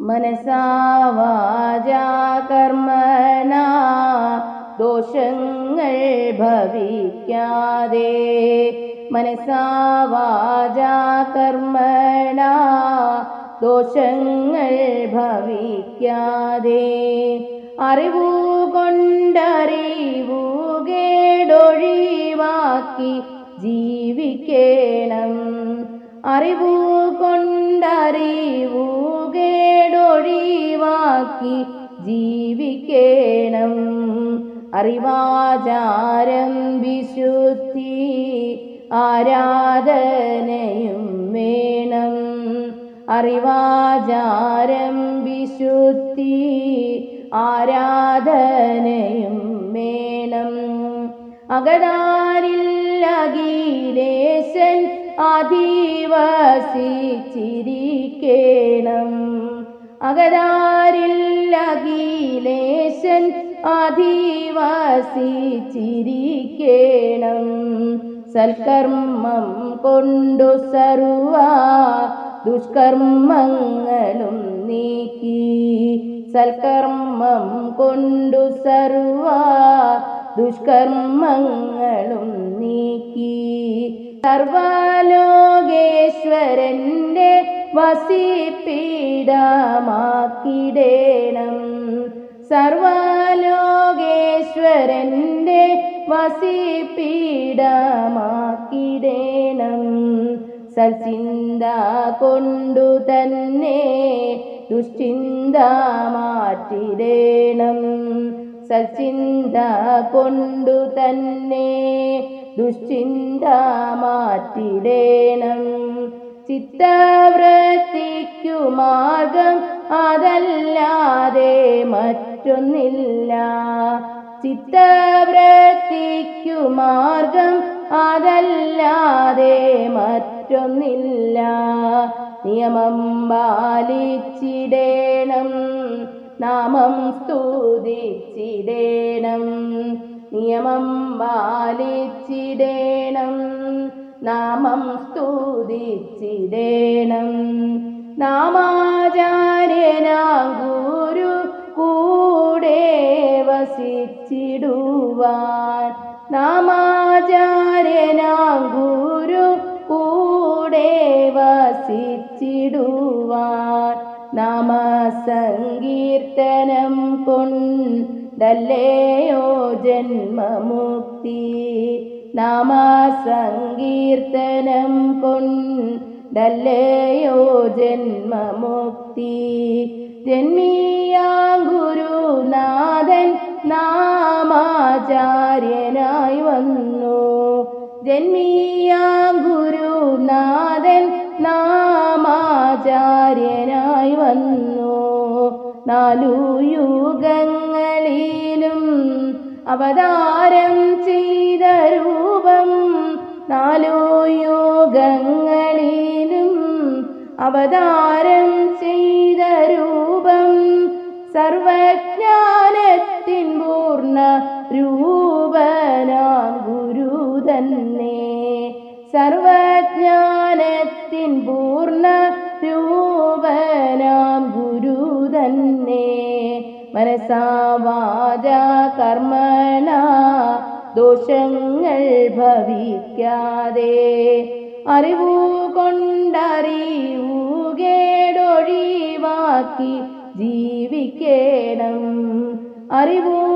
മനസാ വാച ദോഷങ്ങൾ ഭവിക്കാതെ. മനസാ കർമ്മണ ദോഷങ്ങൾ ഭവിക്കാതെ. അറിവുകൊണ്ടറിവുകേടൊഴിവാക്കി കൊണ്ടറിവു കേടൊഴിവാക്കി ജീവിക്കണം. അറിവു കേടൊഴിവാക്കി ജീവിക്കേണം. അറിവാചാരം വിശുദ്ധി ആരാധനയും വേണം. അറിവാചാരം വിശുദ്ധി ആരാധനയും വേണം. അകതാരിൽ അഖിലേശൻ അധിവസിച്ചിരിക്കേണം. അകതാരിൽ അഖിലേശൻ അധിവസിച്ചിരിക്കേണം സൽക്കർമ്മം കൊണ്ടു സർവ ദുഷ്കർമ്മങ്ങളും നീക്കി. സൽക്കർമ്മം കൊണ്ടു സർവ ദുഷ്കർമ്മങ്ങളും നീക്കി. സർവലോകേശ്വരന്റെ വസിപ്പീഠമാക്കിടേണം സർവലോകേശ്വരന്റെ വസിപ്പിടമാക്കിടേണം. സൽചിന്ത കൊണ്ടു തന്നെ ദുശ്ചിന്ത മാറ്റിടേണം. സൽചിന്ത കൊണ്ടു തന്നെ ദുശ്ചിന്ത മാറ്റിടേണം. ചിത്തവൃത്തിക്കു മാർഗം അതല്ലാതെ മറ്റൊന്നില്ല. ചിത്തവൃത്തിക്കു മാർഗം അതല്ലാതെ മറ്റൊന്നില്ല. നിയമം പാലിച്ചിടേണം നാമം സ്തുതിച്ചിടേണം. നിയമം പാലിച്ചിടേണം നാമം സ്തുതിച്ചിടേണം. നാമാചാര്യന ഗുരു കൂടെ വസിച്ചിടുവാൻ. നാമാചാര്യന ഗുരു കൂടെ വസിച്ചിടുവാൻ. നാമസങ്കീർത്തനം കൊണ്ടല്ലയോ ജന്മമുക്തി? നാമസങ്കീർത്തനം കൊണ്ടല്ലയോ ജന്മമുക്തി? ജന്മീയാ ഗുരുനാഥൻ നാമാചാര്യനായി വന്നു. ജന്മീയാ ഗുരുനാഥൻ നാമാചാര്യനായി വന്നു. നാലു യുഗങ്ങളിലും അവതാരം ചെയ്ത രൂപം നാലോ യോഗങ്ങളിലും അവതാരം ചെയ്ത രൂപം സർവജ്ഞാനത്തിൻ പൂർണ രൂപനാം ഗുരു തന്നെ. സർവജ്ഞാനത്തിൻ പൂർണ രൂപനാം മനസാവാച കർമ്മണ ദോഷങ്ങൾ ഭവിക്കാതെ. അറിവു കൊണ്ടറിവു കേടൊഴിവാക്കി ജീവിക്കേണം. അറിവു